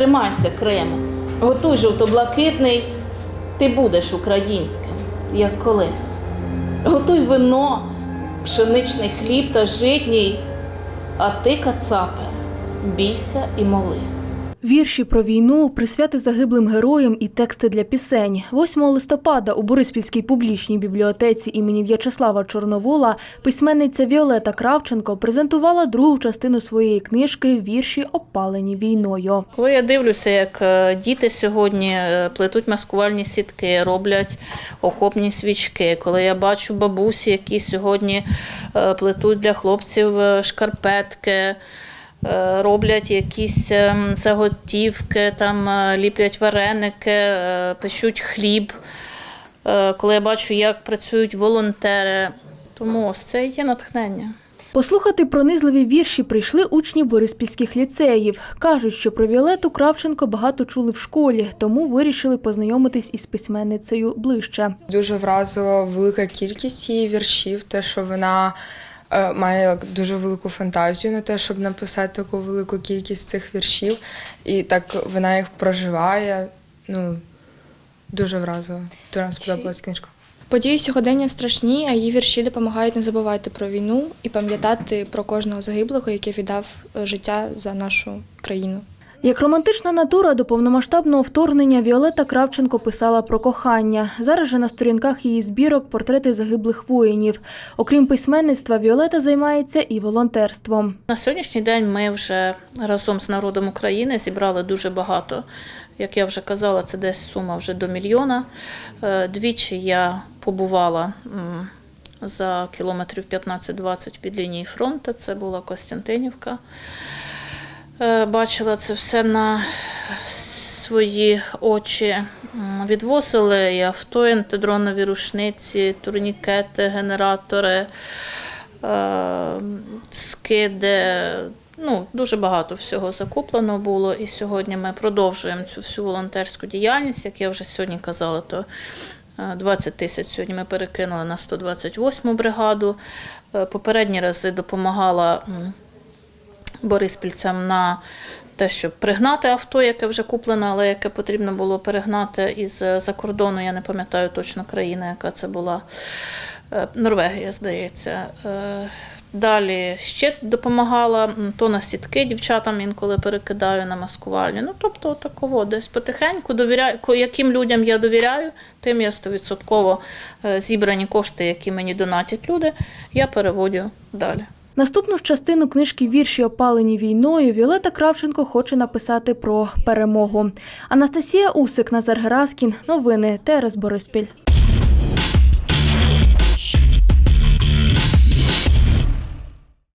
Тримайся, Криму. Готуй жовто-блакитний, ти будеш українським, як колись. Готуй вино, пшеничний хліб та житній, а ти, кацапе, бійся і молись. Вірші про війну, присвяти загиблим героям і тексти для пісень. 8 листопада у Бориспільській публічній бібліотеці імені В'ячеслава Чорновола письменниця Віолета Кравченко презентувала другу частину своєї книжки Вірші опалені війною. Коли я дивлюся, як е, діти сьогодні е, плетуть маскувальні сітки, роблять окопні свічки, коли я бачу бабусі, які сьогодні е, плетуть для хлопців шкарпетки, роблять якісь ем, заготівки, там е, ліплять вареники, е, печуть хліб. Е, Коли я бачу, як працюють волонтери, тому ось це є натхнення. Послухати пронизливі вірші прийшли учні бориспільських ліцеїв. Кажуть, що про Віолету Кравченко багато чули в школі, тому вирішили познайомитись із письменницею ближче. Дуже вразила велика кількість її віршів, те, що вона е, має дуже велику фантазію на те, щоб написати таку велику кількість цих віршів, і так вона їх проживає. Ну, дуже вразила. Дуже нам сподобалась книжка. Події сьогодення страшні, а її вірші допомагають не забувати про війну і пам'ятати про кожного загиблого, який віддав е, життя за нашу країну. Як романтична натура до повномасштабного вторгнення Віолета Кравченко писала про кохання. Зараз же на сторінках її збірок портрети загиблих воїнів. Окрім письменництва, Віолета займається і волонтерством. На сьогоднішній день ми вже разом з народом України зібрали дуже багато. Як я вже казала, це десь сума вже до мільйона. Е, Двічі я побувала за кілометрів 15-20 під лінією фронту. Це була Костянтинівка. Е, Бачила це все на свої очі. Відвозили і авто, і антидронові рушниці, турнікети, генератори, е, скиди. Ну, дуже багато всього закуплено було. І сьогодні ми продовжуємо цю всю волонтерську діяльність. Як я вже сьогодні казала, то е, 20 тисяч сьогодні ми перекинули на 128 бригаду. Е, Попередні рази допомагала бориспільцям на те, щоб пригнати авто, яке вже куплено, але яке потрібно було перегнати із-за кордону. Я не пам'ятаю точно країна, яка це була. Е, Норвегія, здається. Е, Далі ще допомагала то на сітки дівчатам інколи перекидаю на маскувальні. Ну, тобто, такого десь потихеньку довіряю, яким людям я довіряю, тим я стовідсотково е, зібрані кошти, які мені донатять люди, я переводю далі. Наступну частину книжки Вірші опалені війною Віолета Кравченко хоче написати про перемогу. Анастасія Усик, Назар Гераскін. Новини ТРС Бориспіль.